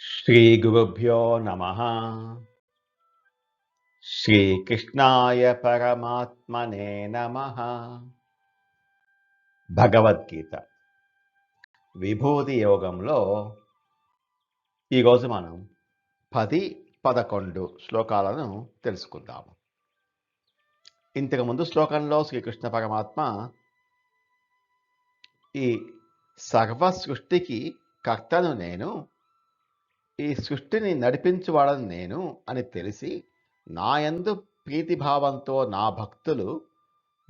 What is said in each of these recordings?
శ్రీగురుభ్యో నమ శ్రీకృష్ణాయ పరమాత్మనే నమ భగవద్గీత విభూతి యోగంలో ఈరోజు మనం పది పదకొండు శ్లోకాలను తెలుసుకుందాము. ఇంతకుముందు శ్లోకంలో శ్రీకృష్ణ పరమాత్మ ఈ సర్వ సృష్టికి కర్తను నేను ఈ సృష్టిని నడిపించువాడని నేను అని తెలిసి నాయందు ప్రీతిభావంతో నా భక్తులు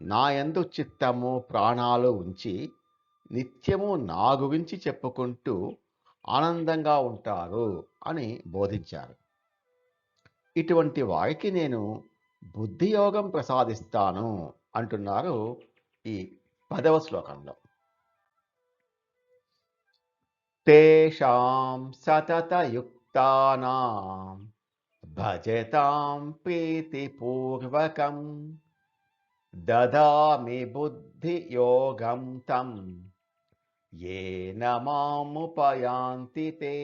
నాయందు చిత్తము ప్రాణాలు ఉంచి నిత్యము నా గురించి చెప్పుకుంటూ ఆనందంగా ఉంటారు అని బోధించారు. ఇటువంటి వారికి నేను బుద్ధియోగం ప్రసాదిస్తాను అంటున్నారు ఈ పదవ శ్లోకంలో. तेषां सततयुक्तानां भजतां प्रीतिपूर्वकं ददामि बुद्धियोगं तं। येन मामुपयान्ति ते।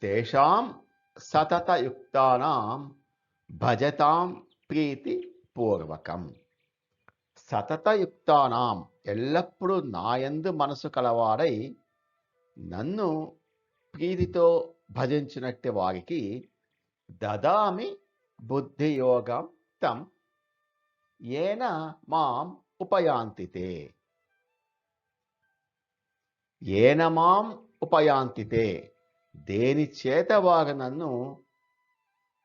तेषां सततयुक्तानां भजतां प्रीतिपूर्वकम्। సతతయుక్తానాం. ఎల్లప్పుడూ నాయందు మనసు కలవాడై నన్ను ప్రీతితో భజించినట్టు వారికి దదామి బుద్ధియోగం తం. ఏన మాం ఉపయాంతితే. ఏన మాం ఉపయాంతితే. దేని చేత వారు నన్ను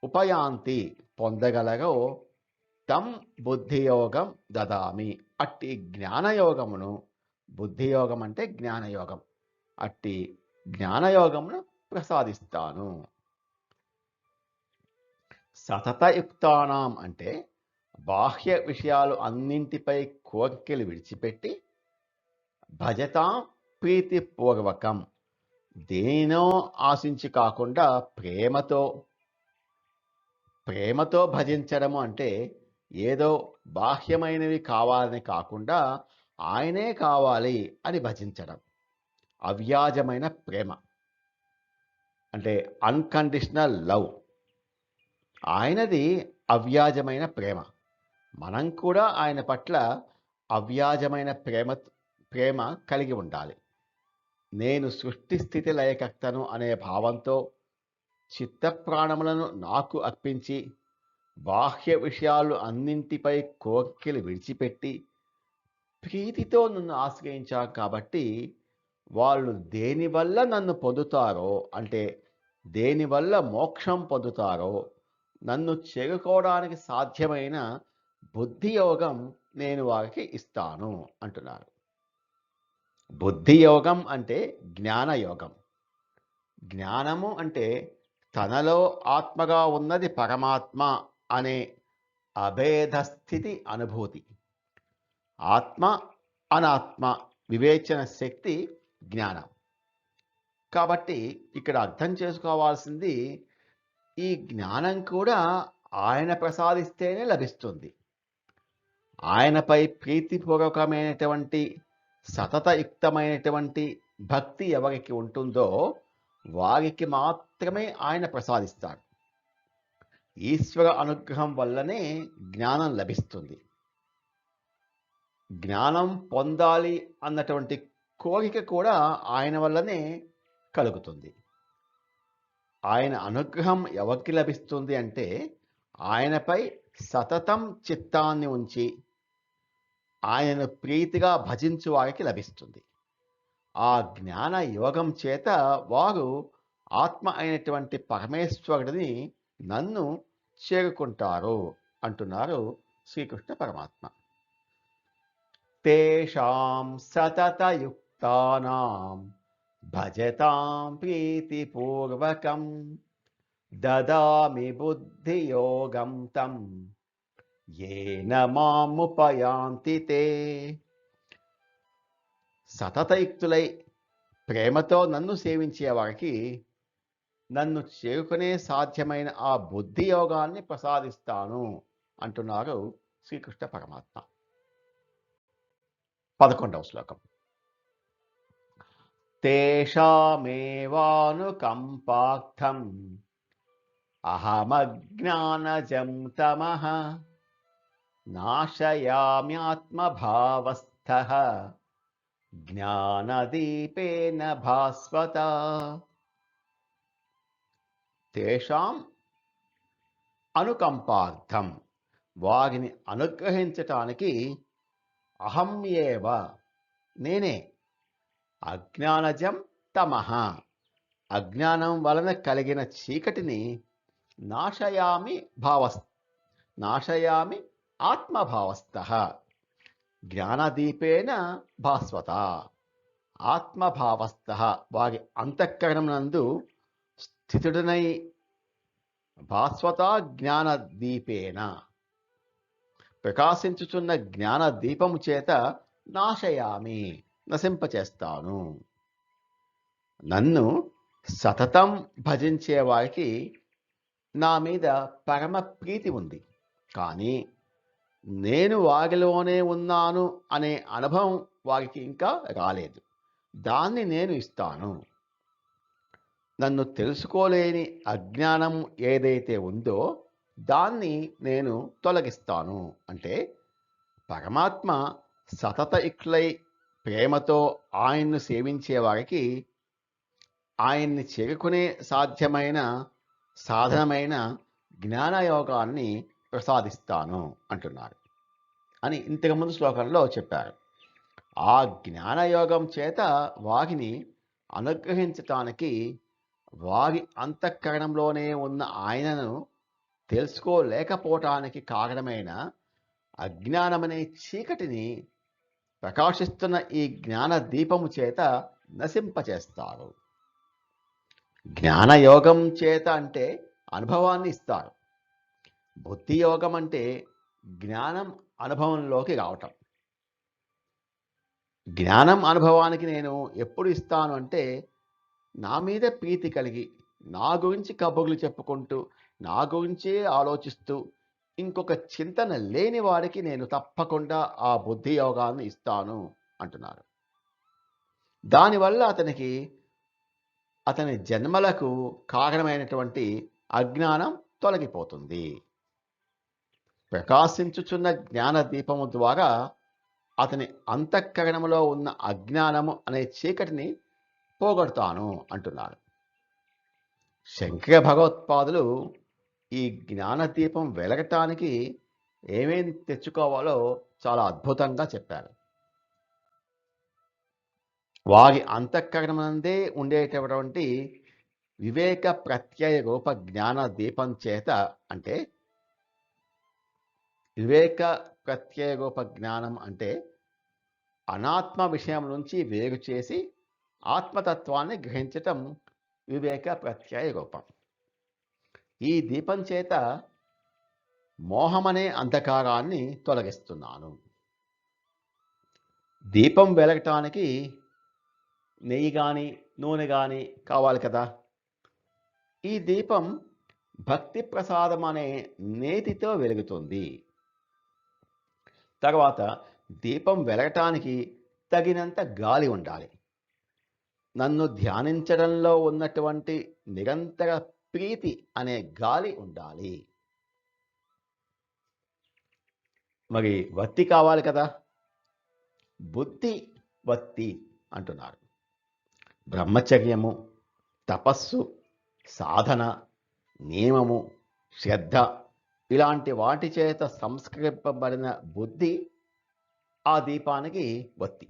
ఉపయాంతి పొందగలగో తం బుద్ధియోగం దదామి. అట్టి జ్ఞానయోగమును బుద్ధియోగం అంటే జ్ఞానయోగం. అట్టి జ్ఞానయోగమును ప్రసాదిస్తాను. సతతయుక్తానాం అంటే బాహ్య విషయాలు అన్నింటిపై కోకెలు విడిచిపెట్టి భజతాం ప్రీతిపూర్వకం దేనినో ఆశించి కాకుండా ప్రేమతో ప్రేమతో భజించడము అంటే ఏదో బాహ్యమైనవి కావాలని కాకుండా ఆయనే కావాలి అని భజించడం. అవ్యాజమైన ప్రేమ. అంటే అన్కండిషనల్ లవ్ ఆయనది అవ్యాజమైన ప్రేమ. మనం కూడా ఆయన పట్ల అవ్యాజమైన ప్రేమ ప్రేమ కలిగి ఉండాలి. నేను సృష్టి స్థితి లయకర్తను అనే భావంతో చిత్త ప్రాణములను నాకు అర్పించి బాహ్య విషయాలు అన్నింటిపై కోర్కెలు విడిచిపెట్టి ప్రీతితో నన్ను ఆశ్రయించారు కాబట్టి వాళ్ళు దేనివల్ల నన్ను పొందుతారో అంటే దేనివల్ల మోక్షం పొందుతారో నన్ను చేరుకోవడానికి సాధ్యమైన బుద్ధి యోగం నేను వారికి ఇస్తాను అంటున్నారు. బుద్ధి యోగం అంటే జ్ఞానయోగం. జ్ఞానము అంటే తనలో ఆత్మగా ఉన్నది పరమాత్మ అనే అభేదస్థితి అనుభూతి. ఆత్మ అనాత్మ వివేచన శక్తి జ్ఞానం. కాబట్టి ఇక్కడ అర్థం చేసుకోవాల్సింది ఈ జ్ఞానం కూడా ఆయన ప్రసాదిస్తేనే లభిస్తుంది. ఆయనపై ప్రీతిపూర్వకమైనటువంటి సతతయుక్తమైనటువంటి భక్తి ఎవరికి ఉంటుందో వారికి మాత్రమే ఆయన ప్రసాదిస్తాడు. ఈశ్వర అనుగ్రహం వల్లనే జ్ఞానం లభిస్తుంది. జ్ఞానం పొందాలి అన్నటువంటి కోరిక కూడా ఆయన వల్లనే కలుగుతుంది. ఆయన అనుగ్రహం ఎవరికి లభిస్తుంది అంటే ఆయనపై సతతం చిత్తాన్ని ఉంచి ఆయనను ప్రీతిగా భజించు వారికి లభిస్తుంది. ఆ జ్ఞాన యోగం చేత వారు ఆత్మ అయినటువంటి పరమేశ్వరుడిని నన్ను చేరుకుంటారు అంటున్నారు శ్రీకృష్ణ పరమాత్మ. తేషాం సతతయుక్తానాం భజతాం ప్రీతిపూర్వకం దదామి బుద్ధియోగం తం ఏన మాముపయాంతి తే. సతతయుక్తులై ప్రేమతో నన్ను సేవించే వారికి నన్ను చేరుకునే సాధ్యమైన ఆ బుద్ధి యోగాన్ని ప్రసాదిస్తాను అంటున్నారు శ్రీకృష్ణ పరమాత్మ. పదకొండవ శ్లోకం. తేషామేవానుకంపార్థం అహమజ్ఞానజం తమ నాశయామ్యాత్మభావస్థ జ్ఞానదీపేన భాస్వత తేషాం అనుకంపార్థం. వారిని అనుగ్రహించటానికి అహం ఏవ నేనే. అజ్ఞానజం తమహ అజ్ఞానం వలన కలిగిన చీకటిని నాశయామి భావస్ నాశయామి ఆత్మభావస్థ. జ్ఞానదీపేన భాస్వత. ఆత్మభావస్థ. వారి అంతఃకరణం నందు స్థితుడనై భాస్వత జ్ఞానదీపేన ప్రకాశించుచున్న జ్ఞాన దీపము చేత నాశయామి నశింపచేస్తాను. నన్ను సతతం భజించే వారికి నా మీద పరమ ప్రీతి ఉంది. కానీ నేను వారిలోనే ఉన్నాను అనే అనుభవం వారికి ఇంకా రాలేదు. దాన్ని నేను ఇస్తాను. నన్ను తెలుసుకోలేని అజ్ఞానం ఏదైతే ఉందో దాన్ని నేను తొలగిస్తాను. అంటే పరమాత్మ సతత ఇక్లై ప్రేమతో ఆయన్ను సేవించే వారికి ఆయన్ని చేరుకునే సాధ్యమైన సాధనమైన జ్ఞానయోగాన్ని ప్రసాదిస్తాను అంటున్నారు అని ఇంతకుముందు శ్లోకంలో చెప్పారు. ఆ జ్ఞానయోగం చేత వారిని అనుగ్రహించటానికి వారి అంతఃకరణంలోనే ఉన్న ఆయనను తెలుసుకోలేకపోవటానికి కారణమైన అజ్ఞానమనే చీకటిని ప్రకాశిస్తున్న ఈ జ్ఞాన దీపము చేత నశింపచేస్తారు. జ్ఞానయోగం చేత అంటే అనుభవాన్ని ఇస్తారు. బుద్ధి యోగం అంటే జ్ఞానం అనుభవంలోకి రావటం. జ్ఞానం అనుభవానికి నేను ఎప్పుడు ఇస్తాను అంటే నా మీద ప్రీతి కలిగి నా గురించి కబుర్లు చెప్పుకుంటూ నా గురించే ఆలోచిస్తూ ఇంకొక చింతన లేని వారికి నేను తప్పకుండా ఆ బుద్ధి యోగాన్ని ఇస్తాను అంటున్నారు. దానివల్ల అతనికి అతని జన్మలకు కారణమైనటువంటి అజ్ఞానం తొలగిపోతుంది. ప్రకాశించుచున్న జ్ఞాన దీపము ద్వారా అతని అంతఃకరణములో ఉన్న అజ్ఞానము అనే చీకటిని పోగొడతాను అంటున్నాడు. శంకర భగవత్పాదులు ఈ జ్ఞాన దీపం వెలగటానికి ఏమేం తెచ్చుకోవాలో చాలా అద్భుతంగా చెప్పారు. వారి అంతఃకరణమందే ఉండేటటువంటి వివేక ప్రత్యయ రూప జ్ఞాన దీపం చేత అంటే వివేక ప్రత్యయ రూప జ్ఞానం అంటే అనాత్మ విషయం నుంచి వేరు చేసి ఆత్మతత్వాన్ని గ్రహించటం వివేక ప్రత్యయ రూపం. ఈ దీపం చేత మోహమనే అంధకారాన్ని తొలగిస్తున్నాను. దీపం వెలగటానికి నెయ్యి కానీ నూనె కానీ కావాలి కదా. ఈ దీపం భక్తి ప్రసాదం అనే నేతితో వెలుగుతుంది. తర్వాత దీపం వెలగటానికి తగినంత గాలి ఉండాలి. నన్ను ధ్యానించడంలో ఉన్నటువంటి నిరంతర ప్రీతి అనే గాలి ఉండాలి. మరి వత్తి కావాలి కదా? బుద్ధి వత్తి అంటున్నారు. బ్రహ్మచర్యము తపస్సు సాధన నియమము శ్రద్ధ ఇలాంటి వాటి చేత సంస్కరింపబడిన బుద్ధి ఆ దీపానికి వత్తి.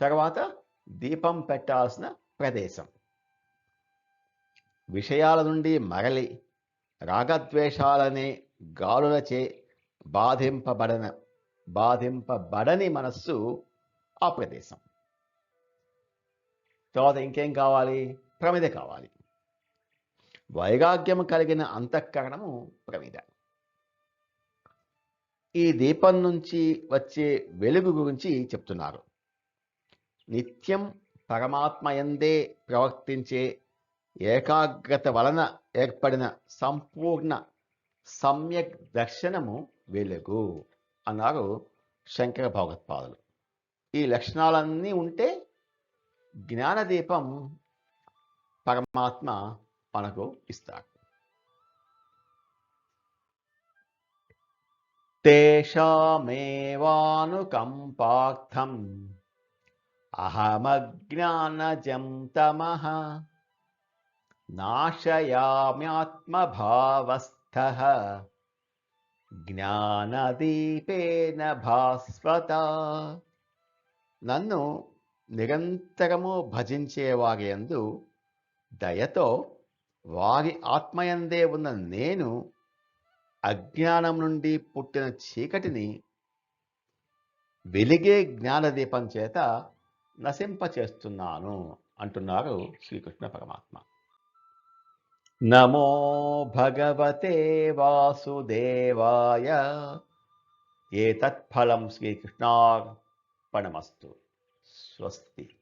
తర్వాత దీపం పెట్టాల్సిన ప్రదేశం. విషయాల నుండి మరలి రాగద్వేషాలనే గాలులచే బాధింపబడన బాధింపబడని మనస్సు ఆ ప్రదేశం. తర్వాత ఇంకేం కావాలి? ప్రమిద కావాలి. వైరాగ్యం కలిగిన అంతఃకరణము ప్రమిద. ఈ దీపం నుంచి వచ్చే వెలుగు గురించి చెప్తున్నారు. నిత్యం పరమాత్మయందే ప్రవర్తించే ఏకాగ్రత వలన ఏర్పడిన సంపూర్ణ సమ్యక్ దర్శనము వెలుగు అన్నారు శంకర భగవత్పాదులు. ఈ లక్షణాలన్నీ ఉంటే జ్ఞానదీపం పరమాత్మ మనకు ఇస్తాడు. తేషామేవానుకంపార్థం అహమజ్ఞానజం తమ నాశయామ్యాత్మభావస్థ జ్ఞానదీపేన భాస్వత నన్ను నిరంతరము భజించేవారియందు దయతో వారి ఆత్మయందే ఉన్న నేను అజ్ఞానం నుండి పుట్టిన చీకటిని వెలిగే జ్ఞానదీపం చేత నశింపచేస్తున్నాను అంటున్నారు శ్రీకృష్ణ పరమాత్మ. నమో భగవతే వాసుదేవాయ. ఏతత్ఫలం శ్రీకృష్ణార్పణమస్తు. స్వస్తి.